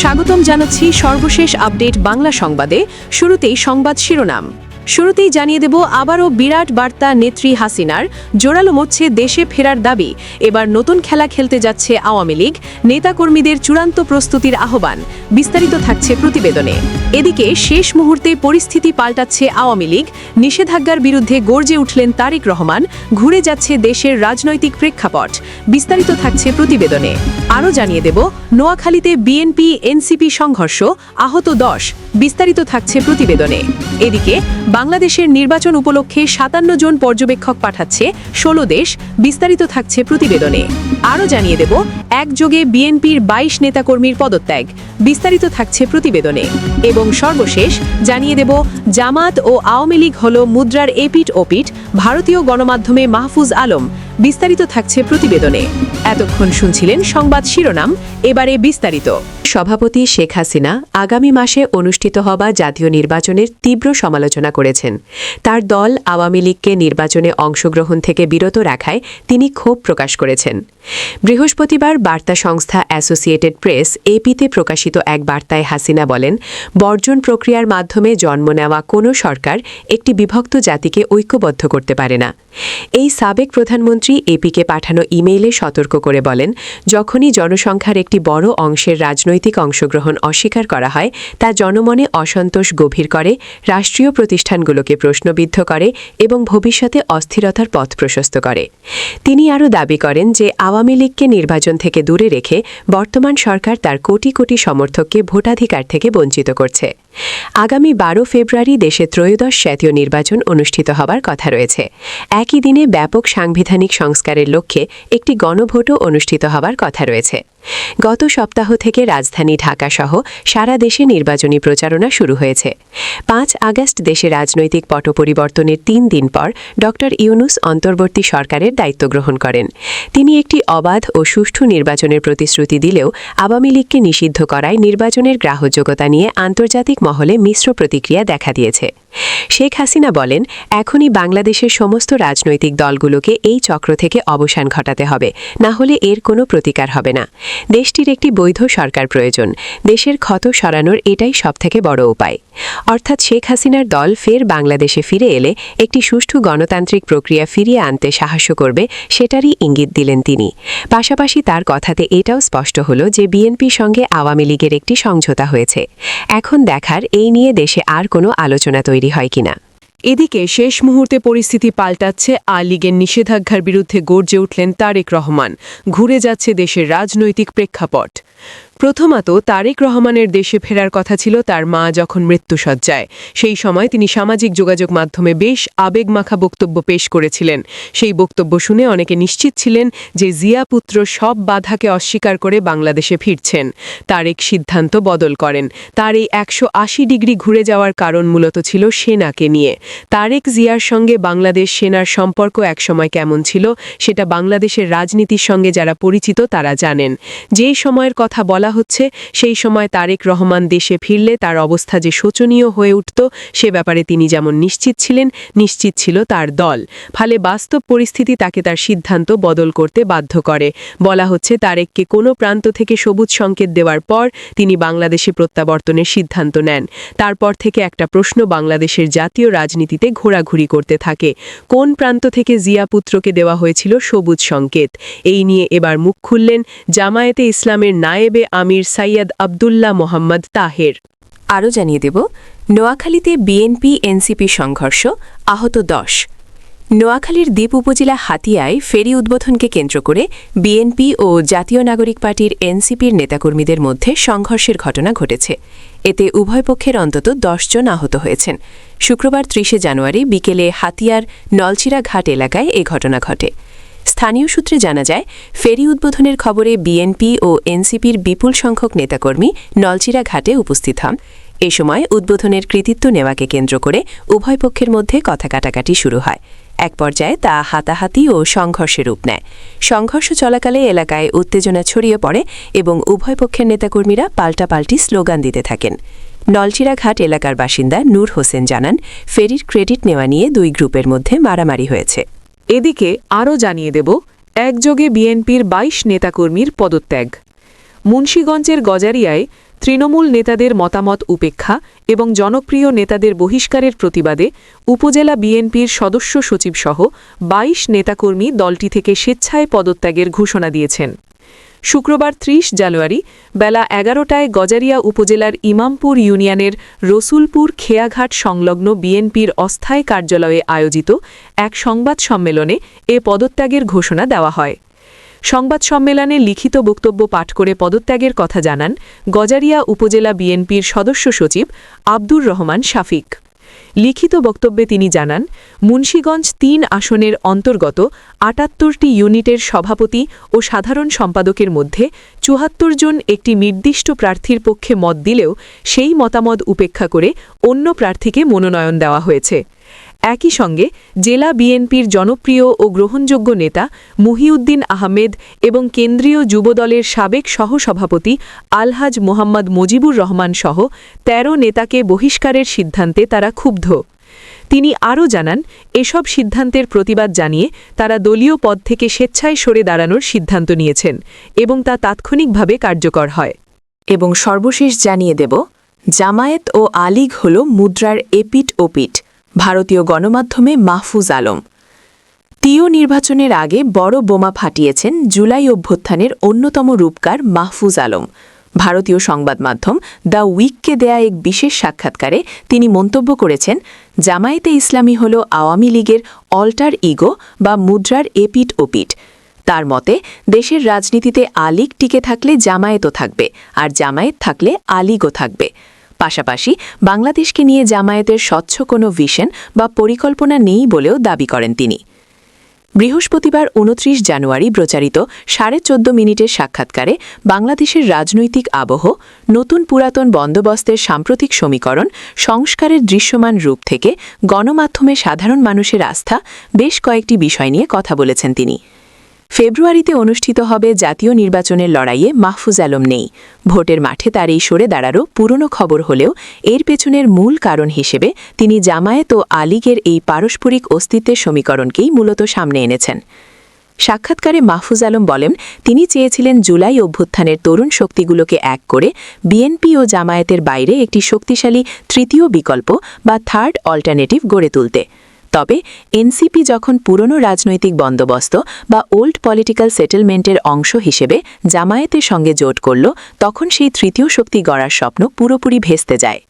স্বাগতম জানাচ্ছি সর্বশেষ আপডেট বাংলা সংবাদে। শুরুতেই সংবাদ শিরোনাম। শুরুতেই জানিয়ে দেব, আবারও বিরাট বার্তা নেত্রী হাসিনার, জোরালো মরছে দেশে ফেরার দাবি। এবার নতুন খেলা খেলতে যাচ্ছে আওয়ামী লীগ, নেতাকর্মীদের চূড়ান্ত প্রস্তুতির আহ্বান। বিস্তারিত থাকছে প্রতিবেদনে। এদিকে শেষ মুহূর্তে পরিস্থিতি পাল্টাচ্ছে আওয়ামী লীগ, নিষেধাজ্ঞার বিরুদ্ধে গর্জে উঠলেন তারেক রহমান, ঘুরে যাচ্ছে দেশের রাজনৈতিক প্রেক্ষাপট। বিস্তারিত থাকছে প্রতিবেদনে। আরও জানিয়ে দেব নোয়াখালীতে বিএনপি, এনসিপি সংঘর্ষ, আহত দশ। বিস্তারিত থাকছে প্রতিবেদনে। এদিকে বাংলাদেশের নির্বাচন উপলক্ষে সাতান্ন জন পর্যবেক্ষক পাঠাচ্ছে ষোলো দেশ। বিস্তারিত থাকছে প্রতিবেদনে। আরও জানিয়ে দেব, একযোগে বিএনপির বাইশ নেতাকর্মীর পদত্যাগ। বিস্তারিত থাকছে প্রতিবেদনে। এবং সর্বশেষ জানিয়ে দেব, জামাত ও আওয়ামী লীগ হল মুদ্রার এপিট ওপিট ভারতীয় গণমাধ্যমে মাহফুজ আলম বিস্তারিত থাকছে প্রতিবেদনে। এতক্ষণ শুনছিলেন সংবাদ শিরোনাম এবারে বিস্তারিত। সভাপতি শেখ হাসিনা আগামী মাসে অনুষ্ঠিত হবা জাতীয় নির্বাচনের তীব্র সমালোচনা করেছেন। তার দল আওয়ামী লীগকে নির্বাচনে অংশগ্রহণ থেকে বিরত রাখায় তিনি ক্ষোভ প্রকাশ করেছেন। বৃহস্পতিবার বার্তা সংস্থা অ্যাসোসিয়েটেড প্রেস এপিতে প্রকাশিত এক বার্তায় হাসিনা বলেন, বর্জন প্রক্রিয়ার মাধ্যমে জন্ম নেওয়া কোনো সরকার একটি বিভক্ত জাতিকে ঐক্যবদ্ধ করতে পারে না। এই সাবেক প্রধানমন্ত্রী এপিকে পাঠানো ইমেইলে সতর্ক করে বলেন, যখনই জনসংখ্যার একটি বড় অংশের রাজনৈতিক অংশগ্রহণ অস্বীকার করা হয়, তা জনমনে অসন্তোষ গভীর করে, রাষ্ট্রীয় প্রতিষ্ঠানগুলোকে প্রশ্নবিদ্ধ করে এবং ভবিষ্যতে অস্থিরতার পথ প্রশস্ত করে। তিনি আরও দাবি করেন যে, আওয়ামী লীগকে নির্বাচন থেকে দূরে রেখে বর্তমান সরকার তার কোটি কোটি সমর্থককে ভোটাধিকার থেকে বঞ্চিত করছে। আগামী বারো ফেব্রুয়ারি দেশে ত্রয়োদশ জাতীয় নির্বাচন অনুষ্ঠিত হবার কথা রয়েছে। একই দিনে ব্যাপক সাংবিধানিক সংস্কারের লক্ষ্যে একটি গণভোটও অনুষ্ঠিত হবার কথা রয়েছে। গত সপ্তাহ থেকে রাজধানী ঢাকাসহ সারা দেশে নির্বাচনী প্রচারণা শুরু হয়েছে। পাঁচ আগস্ট দেশে রাজনৈতিক পট পরিবর্তনের তিন দিন পর ড ইউনুস অন্তর্বর্তী সরকারের দায়িত্ব গ্রহণ করেন। তিনি একটি অবাধ ও সুষ্ঠু নির্বাচনের প্রতিশ্রুতি দিলেও আওয়ামী লীগকে নিষিদ্ধ করায় নির্বাচনের গ্রাহ্যযোগ্যতা নিয়ে আন্তর্জাতিক মহলে মিশ্র প্রতিক্রিয়া দেখা দিয়েছে। শেখ হাসিনা বলেন, এখনই বাংলাদেশের সমস্ত রাজনৈতিক দলগুলোকে এই চক্র থেকে অবসান ঘটাতে হবে, না হলে এর কোনো প্রতিকার হবে না। দেশটির একটি বৈধ সরকার প্রয়োজন, দেশের ক্ষত সরানোর এটাই সবথেকে বড় উপায়। অর্থাৎ শেখ হাসিনার দল ফের বাংলাদেশে ফিরে এলে একটি সুষ্ঠু গণতান্ত্রিক প্রক্রিয়া ফিরিয়ে আনতে সাহায্য করবে, সেটারই ইঙ্গিত দিলেন তিনি। পাশাপাশি তার কথাতে এটাও স্পষ্ট হল যে, বিএনপির সঙ্গে আওয়ামী লীগের একটি সমঝোতা হয়েছে। এখন দেখার এই নিয়ে দেশে আর কোনো আলোচনা তৈরি হয় কিনা। এদিকে শেষ মুহূর্তে পরিস্থিতি পাল্টাচ্ছে আ লীগের নিষেধাজ্ঞার বিরুদ্ধে গর্জে উঠলেন তারেক রহমান। ঘুরে যাচ্ছে দেশের রাজনৈতিক প্রেক্ষাপট। প্রথমত তারেক রহমানের দেশে ফেরার কথা ছিল তার মা যখন মৃত্যুসজ্জায়। সেই সময় তিনি সামাজিক যোগাযোগ মাধ্যমে বেশ আবেগমাখা বক্তব্য পেশ করেছিলেন। সেই বক্তব্য শুনে অনেকে নিশ্চিত ছিলেন যে জিয়া পুত্র সব বাধাকে অস্বীকার করে বাংলাদেশে ফিরছেন। তারেক সিদ্ধান্ত বদল করেন। তার এই একশো আশি ডিগ্রি ঘুরে যাওয়ার কারণ মূলত ছিল সেনাকে নিয়ে। তারেক জিয়ার সঙ্গে বাংলাদেশ সেনার সম্পর্ক একসময় কেমন ছিল, সেটা বাংলাদেশের রাজনীতির সঙ্গে যারা পরিচিত তারা জানেন। যে সময়ের কথা বলা হচ্ছে, সেই সময় তারেক রহমান দেশে ফিরলে তার অবস্থা যে শোচনীয় হয়ে উঠত, সে ব্যাপারে তিনি যেমন নিশ্চিত ছিলেন, নিশ্চিত ছিল তার দল। ফলে বাস্তব পরিস্থিতি তাকে তার সিদ্ধান্ত বদল করতে বাধ্য করে। বলা হচ্ছে, তারেককে কোনো প্রান্ত থেকে সবুজ সংকেত দেওয়ার পর তিনি বাংলাদেশে প্রত্যাবর্তনের সিদ্ধান্ত নেন। তারপর থেকে একটা প্রশ্ন বাংলাদেশের জাতীয় রাজনীতিতে ঘোরাঘুরি করতে থাকে। কোন প্রান্ত থেকে জিয়া পুত্রকে দেওয়া হয়েছিল সবুজ সংকেত? এই নিয়ে এবার মুখ খুললেন জামায়াতে ইসলামের নায়েবে আমির সাইয়দ আবদুল্লাহ মোহাম্মদ তাহের। আরও জানিয়ে দেব, নোয়াখালীতে বিএনপি, এনসিপি সংঘর্ষ, আহত দশ। নোয়াখালীর দ্বীপ উপজেলা হাতিয়ায় ফেরি উদ্বোধনকে কেন্দ্র করে বিএনপি ও জাতীয় নাগরিক পার্টির এনসিপির নেতাকর্মীদের মধ্যে সংঘর্ষের ঘটনা ঘটেছে। এতে উভয় পক্ষের অন্তত জন আহত হয়েছেন। শুক্রবার ত্রিশে জানুয়ারি বিকেলে হাতিয়ার নলচিরা ঘাট এলাকায় এ ঘটনা ঘটে। স্থানীয় সূত্রে জানা যায়, ফেরি উদ্বোধনের খবরে বিএনপি ও এনসিপির বিপুল সংখ্যক নেতাকর্মী নলচিরা ঘাটে উপস্থিত হন। এ সময় উদ্বোধনের কৃতিত্ব নেওয়াকে কেন্দ্র করে উভয় পক্ষের মধ্যে কথা কাটাকাটি শুরু হয়। এক পর্যায়ে তা হাতাহাতি ও সংঘর্ষে রূপ নেয়। সংঘর্ষ চলাকালে এলাকায় উত্তেজনা ছড়িয়ে পড়ে এবং উভয় পক্ষের নেতাকর্মীরা পাল্টাপাল্টি স্লোগান দিতে থাকেন। নলচিরাঘাট এলাকার বাসিন্দা নূর হোসেন জানান, ফেরির ক্রেডিট নেওয়া নিয়ে দুই গ্রুপের মধ্যে মারামারি হয়েছে। এদিকে আরও জানিয়ে দেব, একযোগে বিএনপির ২২ নেতাকর্মীর পদত্যাগ। মুন্সীগঞ্জের গজারিয়ায় তৃণমূল নেতাদের মতামত উপেক্ষা এবং জনপ্রিয় নেতাদের বহিষ্কারের প্রতিবাদে উপজেলা বিএনপির সদস্য সচিবসহ ২২ নেতাকর্মী দলটি থেকে স্বেচ্ছায় পদত্যাগের ঘোষণা দিয়েছেন। শুক্রবার ৩০ জানুয়ারি বেলা এগারোটায় গজারিয়া উপজেলার ইমামপুর ইউনিয়নের রসুলপুর খেয়াঘাট সংলগ্ন বিএনপির অস্থায়ী কার্যালয়ে আয়োজিত এক সংবাদ সম্মেলনে এ পদত্যাগের ঘোষণা দেওয়া হয়। সংবাদ সম্মেলনে লিখিত বক্তব্য পাঠ করে পদত্যাগের কথা জানান গজারিয়া উপজেলা বিএনপির সদস্য সচিব আব্দুর রহমান শাফিক। লিখিত বক্তব্যে তিনি জানান, মুন্সীগঞ্জ তিন আসনের অন্তর্গত আটাত্তরটি ইউনিটের সভাপতি ও সাধারণ সম্পাদকের মধ্যে চুহাত্তর জন একটি নির্দিষ্ট প্রার্থীর পক্ষে মত দিলেও সেই মতামত উপেক্ষা করে অন্য প্রার্থীকে মনোনয়ন দেওয়া হয়েছে। একই সঙ্গে জেলা বিএনপির জনপ্রিয় ও গ্রহণযোগ্য নেতা মুহিউদ্দিন আহমেদ এবং কেন্দ্রীয় যুবদলের সাবেক সহসভাপতি আলহাজ মোহাম্মদ মজিবুর রহমান সহ ১৩ নেতাকে বহিষ্কারের সিদ্ধান্তে তারা ক্ষুব্ধ। তিনি আরও জানান, এসব সিদ্ধান্তের প্রতিবাদ জানিয়ে তারা দলীয় পদ থেকে স্বেচ্ছায় সরে দাঁড়ানোর সিদ্ধান্ত নিয়েছেন এবং তা তাৎক্ষণিকভাবে কার্যকর হয়। এবং সর্বশেষ জানিয়ে দেব, জামায়েত ও আলিগ হল মুদ্রার এপিট ওপিট ভারতীয় গণমাধ্যমে মাহফুজ আলম। তিও নির্বাচনের আগে বড় বোমা ফাটিয়েছেন জুলাই অভ্যুত্থানের অন্যতম রূপকার মাহফুজ আলম। ভারতীয় সংবাদ মাধ্যম দ্য উইককে দেয়া এক বিশেষ সাক্ষাৎকারে তিনি মন্তব্য করেছেন, জামায়াতে ইসলামী হল আওয়ামী লীগের অল্টার ইগো বা মুদ্রার এপিট ওপিট তার মতে, দেশের রাজনীতিতে আলিগ টিকে থাকলে জামায়াতও থাকবে, আর জামায়েত থাকলে আলিগও থাকবে। পাশাপাশি বাংলাদেশকে নিয়ে জামায়াতের স্বচ্ছ কোনো ভিশন বা পরিকল্পনা নেই বলেও দাবি করেন তিনি। বৃহস্পতিবার উনত্রিশ জানুয়ারি প্রচারিত সাড়ে চোদ্দ মিনিটের সাক্ষাৎকারে বাংলাদেশের রাজনৈতিক আবহ, নতুন পুরাতন বন্দোবস্তের সাম্প্রতিক সমীকরণ, সংস্কারের দৃশ্যমান রূপ থেকে গণমাধ্যমে সাধারণ মানুষের আস্থা, বেশ কয়েকটি বিষয় নিয়ে কথা বলেছেন তিনি। ফেব্রুয়ারিতে অনুষ্ঠিত হবে জাতীয় নির্বাচনের লড়াইয়ে মাহফুজ আলম নেই। ভোটের মাঠে তার এই সরে দাঁড়ারও পুরনো খবর হলেও এর পেছনের মূল কারণ হিসেবে তিনি জামায়াত ও আলিগের এই পারস্পরিক অস্তিত্বের সমীকরণকেই মূলত সামনে এনেছেন। সাক্ষাৎকারে মাহফুজ আলম বলেন, তিনি চেয়েছিলেন জুলাই অভ্যুত্থানের তরুণ শক্তিগুলোকে এক করে বিএনপি ও জামায়াতের বাইরে একটি শক্তিশালী তৃতীয় বিকল্প বা থার্ড অল্টারনেটিভ গড়ে তুলতে। তবে এনসিপি যখন পুরনো রাজনৈতিক বন্দোবস্ত বা ওল্ড পলিটিক্যাল সেটেলমেন্টের অংশ হিসেবে জামায়াতের সঙ্গে জোট করল, তখন সেই তৃতীয় শক্তি গড়ার স্বপ্ন পুরোপুরি ভেস্তে যায়।